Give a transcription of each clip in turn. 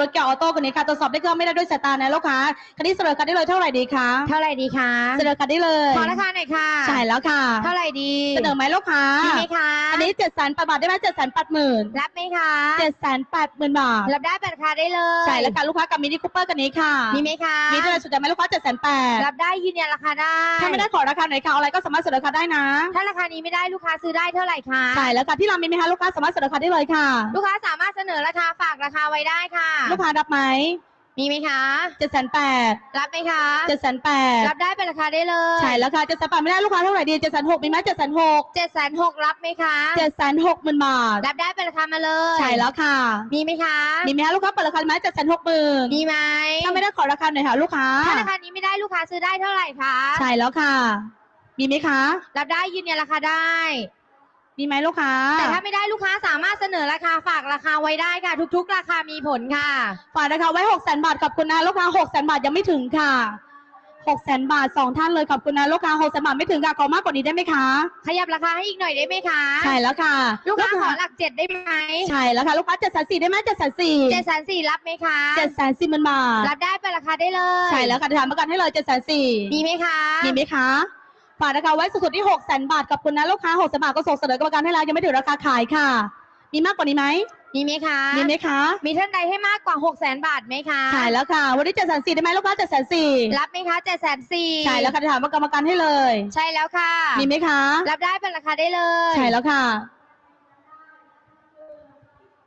รถเกียร์ออโต้คันนี้ค่ะตรวจสอบได้เครื่องไม่ได้ด้วยสายตานะลูกค้าคันนี้เสนอคันได้เลยเท่าไหร่ดีคะเท่าไหร่ดีคะเสนอคันได้เลยขอราคาหน่อยค่ะใช่แล้วค่ะ เท่าไหร่ดีเสนอไหมลูกค้ามีไหมคะอันนี้เจ็ดแสนแปดบาทได้ไหมเจ็ดแสนแปดหมื่นรับไหมคะเจ็ดแสนแปดหมื่นบาทรับได้เป็นราคาได้เลยใช่แล้วค่ะลูกค้ากับมินิคูเปอร์คันนี้ค่ะมีไหมคะมีเท่าไหร่สนใจไหมลูกค้าเจ็ดแสนแปดรับได้ยืนยันราคาได้ถ้าไม่ได้ขอราคาไหนค่ะอะไรก็สามารถเสนอราคาได้นะ ถ้าราคานี้ไม่ได้ลูกค้าซื้อได้เท่าไหร่คะใช่แล้วค่ะที่เรามีไหมคะลูกค้าสามารถเสนอราคาได้เลยค่ะ ลูกค้าสามารถเสนอราคาฝากราคาไว้ได้ค่ะลูกค้ารับไหมมีไหมคะเจ็ดแสนแปดรับไหมคะเจ็ดแสนแปดรับได้เป็นราคาได้เลยใช่แล้วค่ะเจ็ดแสนแปดไม่ได้ลูกค้าเท่าไหร่ดีเจ็ดแสนหกมีไหมเจ็ดแสนหกเจ็ดแสนหกรับไหมคะเจ็ดแสนหกหมื่นบาทรับได้เป็นราคามาเลยใช่แล้วค่ะ มีไหมคะมีไหมคะลูกค้าเปิดราคาไหมเจ็ดแสนหกหมื่นมีไหมถ้าไม่ได้ขอราคาหน่อยค่ะลูกค้าถ้าราคานี้ไม่ได้ลูกค้าซื้อได้เท่าไหร่คะใช่แล้วค่ะ มีไหมคะ รับได้ยืนยันราคาได้มีไหมลูกค้าแต่ถ้าไม่ได้ลูกค้าสามารถเส นอราคาฝากราคาไว้ได้ค่ะ ทุก ๆ ราคามีผลค่ะ ฝากราคาไว้หกแสนบาทขอบคุณนะลูกค้าหกแสนบาทยังไม่ถึงค่ะหกแสนบาทสองท่านเลยขอบคุณนะลูกค้าหกแสนบาทไม่ถึงค่ะขอมากกว่านี้ได้ไหมคะ ขยับราคาให้อีกหน่อยได้ไหมคะใช่แล้วค่ะลูกค้าขอหลักเจ็ดได้ไหมใช่แล้วค่ะลูกค้าเจ็ดแสนสี่ได้ไหมเจ็ดแสนสี่เจ็ดแสนสี่รับไหมคะเจ็ดแสนสี่หมื่นบาทรับได้เป็นราคาได้เลยใช่แล้วค่ะถามประกันให้เลยเจ็ดแสนสี่มีไหมคะมีไหมคะฝากราคาไว้สุดๆที่หกแสนบาทขอบคุณนะลูกค้าหกแสนบาทก็ส่งเสนอกรรมการให้แล้วยังไม่ถึงราคาขายค่ะ มีมากกว่านี้ไหมมีไหมคะ มีไหมคะมีท่านใดให้มากกว่าหกแสนบาทไหมคะใช่แล้วค่ะ วันนี้เจ็ดแสนสี่ได้ไหมลูกค้าเจ็ดแสนสี่รับไหมคะเจ็ดแสนสี่ใช่แล้วค่ะถามกรรมการให้เลย ใช่แล้วค่ะ มีไหมคะ รับได้เป็นราคาได้เลยใช่แล้วค่ะ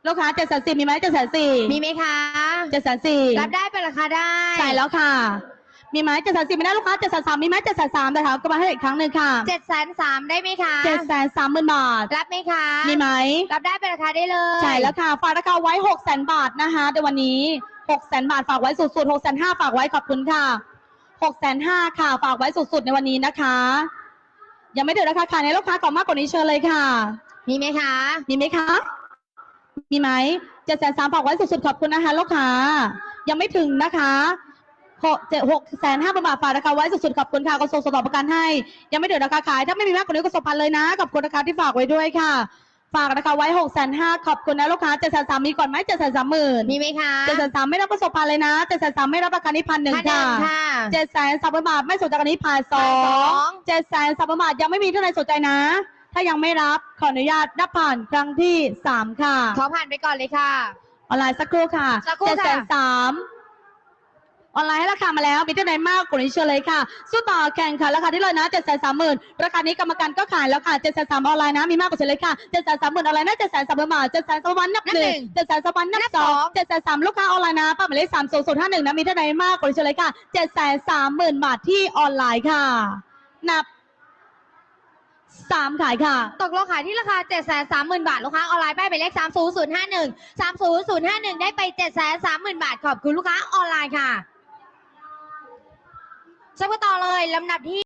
ลูกค้าเจ็ดแสนสี่มีไหมเจ็ดแสนสี่มีไหมคะเจ็ดแสนสี่รับได้เป็นราคาได้ใช่แล้วค่ะ มีไหมเจ็ดแสนสี่ไม่ได้ลูกค้าเจ็ดแสนสามมีไหมเจ็ดแสนสามแต่ถามกรรมการให้อีกครั้งหนึ่งค่ะเจ็ดแสนสามได้ไหมคะเจ็ดแสนสามหมื่นบาท รับไหมคะ มีไหม รับได้เป็นราคาได้เลยใช่แล้วค่ะฝากราคาไว้หกแสนบาทนะคะในวันนี้หกแสนบาทฝากไว้สุดๆหกแสนห้าฝากไว้ขอบคุณค่ะหกแสนห้าค่ะฝากไว้สุดๆในวันนี้นะคะ ยังไม่ถึงราคาขายในลูกค้าก่อนมากกว่านี้เชิญเลยค่ะ มีไหมคะ มีไหมคะ มีไหมเจ็ดแสนสามฝากไว้สุดๆขอบคุณนะคะลูกค้ายังไม่ถึงนะคะหก เจ็ดหกแสนห้าบาทฝากราคาไว้สุดๆขอบคุณค่ะก็ส่งสต่อประกันให้ ยังไม่ถึงราคาขาย ถ้าไม่มีมากกว่านี้ก็ส่งพันเลยนะขอบคุณราคาที่ฝากไว้ด้วยค่ะ ฝากราคาไว้หกแสนห้าขอบคุณนะลูกค้าเจ็ดแสนสามมีก่อนไหมเจ็ดแสนสามหมื่นมีไหมคะเจ็ดแสนสามไม่รับประสบการณ์เลยนะเจ็ดแสนสามไม่รับประกันนี้พันหนึ่งพันหนึ่ค่ะงค่ะเจ็ดแสนสามพันบาทไม่สนใจกันนี้ผ่านสอผ่านสองงเจ็ดแสนสามพันบาทยังไม่มีเท่าไหร่สนใจนะ ถ้ายังไม่รับขออนุญาตนับผ่านครั้งที่สามค่ะขอผ่านไปก่อนเลยค่ะออนไลน์สักครู่ค่ะสักครู่เจ็ดค่ะแสนสาม ออนไลน์ให้ราคามาแล้วมีที่ไหนมากกว่านี้เชิญเลยค่ะ สู้ต่อแข่งค่ะราคาที่เลยนะเจ็ดแสนสามหมื่นราคานี้กรรมการก็ขายแล้วค่ะเจ็ดแสนสามออนไลน์นะมีมากกว่าเชิญเลยค่ะเจ็ดแสนสามหมื่นออนไลน์นะเจ็ดแสนสามหมื่นบาทเจ็ดแสนสามวันนับนับหหนึ่นึ่งงเจ็ดแสนสามวันนันับบสสอองงเจ็ดแสนสามลูกค้าออนไลน์นะป้าหมายเลขสามศูนย์ศูนย์ห้าหนึ่งนะมีที่ไหนมากกว่านี้เชิญเลยค่ะเจ็ดแสนสามหมื่นบาทที่ออนไลน์ค่ะ นับสามขายค่ะ ตกลงขายที่ราคา 7 3 0 0 0 0 บาท ลูกค้าออนไลน์ป้ายหมายเลข 30051 30051 ได้ไป 7 3 0 0 0 0 บาท ขอบคุณลูกค้าออนไลน์ค่ะ ชักมาต่อเลยลำดับที่